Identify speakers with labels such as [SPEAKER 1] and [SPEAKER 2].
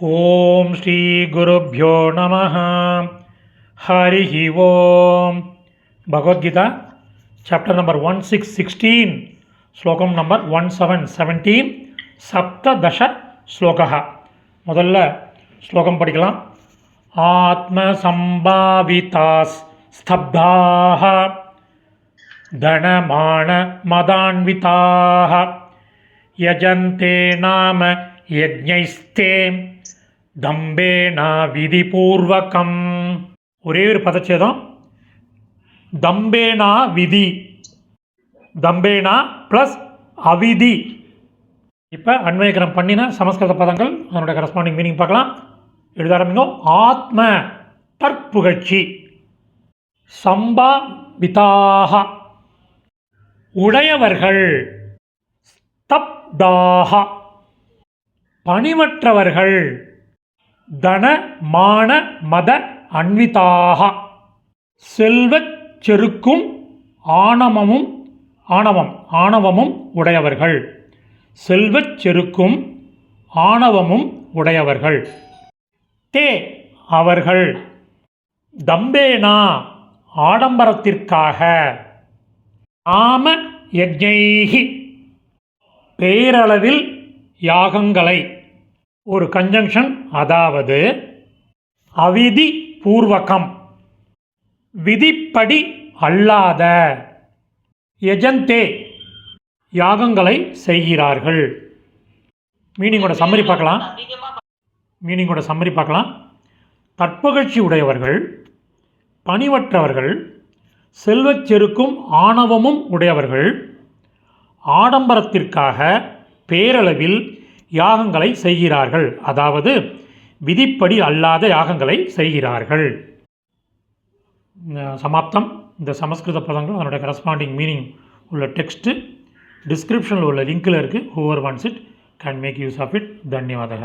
[SPEAKER 1] ॐ श्रीगुरुभ्यो नमः हरिः ओम् Bhagavad Gita chapter number one six sixteen श्लोकं नम्बर् ஒன் செவன் செவன்டீன் சப்ததச ஸ்லோகः முதல்ல ஸ்லோகம் படிக்கலாம் ஆத்மசம்பாவிதாஸ் ஸ்தப்தாः धनमानमदान्विताः यजन्ते नाम யஜ்ஞைஸ்தே தம்பேனா விதிபூர்வகம். ஒரே ஒரு பதச்சேதம். தம்பேனா விதி. தம்பேனா ப்ளஸ் அவிதி. இப்போ அன்வயகரம் பண்ணின சமஸ்கிருத பதங்கள் அதனுடைய கரஸ்பாண்டிங் மீனிங் பார்க்கலாம். எழுத ஆரம்பிக்கும் ஆத்ம தற்புகழ்ச்சி. சம்பாவிதாக உடையவர்கள் ஸ்தப்தாக பணிவற்றவர்கள் தன மான மத அன்விதாக. செல்வச் செருக்கும் ஆணவமும் ஆணவம் ஆணவமும் உடையவர்கள். செல்வச் செருக்கும் ஆணவமும் உடையவர்கள். தே அவர்கள். தம்பேனா ஆடம்பரத்திற்காக. ஆம யஜ்ஞைகி பேரளவில் யாகங்களை. ஒரு கன்ஜங்ஷன் அதாவது அவிதி பூர்வகம் விதிப்படி அல்லாத யஜந்தே யாகங்களை செய்கிறார்கள். மீனிங்கோட சம்மரி பார்க்கலாம். மீனிங்கோட சம்மரி பார்க்கலாம். தற்புகழ்ச்சி உடையவர்கள் பணிவற்றவர்கள் செல்வச் செருக்கும் ஆணவமும் உடையவர்கள் ஆடம்பரத்திற்காக பேரளவில் யாகங்களை செய்கிறார்கள். அதாவது விதிப்படி அல்லாத யாகங்களை செய்கிறார்கள். சமாப்தம். இந்த சமஸ்கிருத பதங்கள் அதனுடைய கரஸ்பாண்டிங் மீனிங் உள்ள டெக்ஸ்ட்டு டிஸ்கிரிப்ஷனில் உள்ள லிங்கில் இருக்குது whoever wants it can make use of it தன்யவாதக.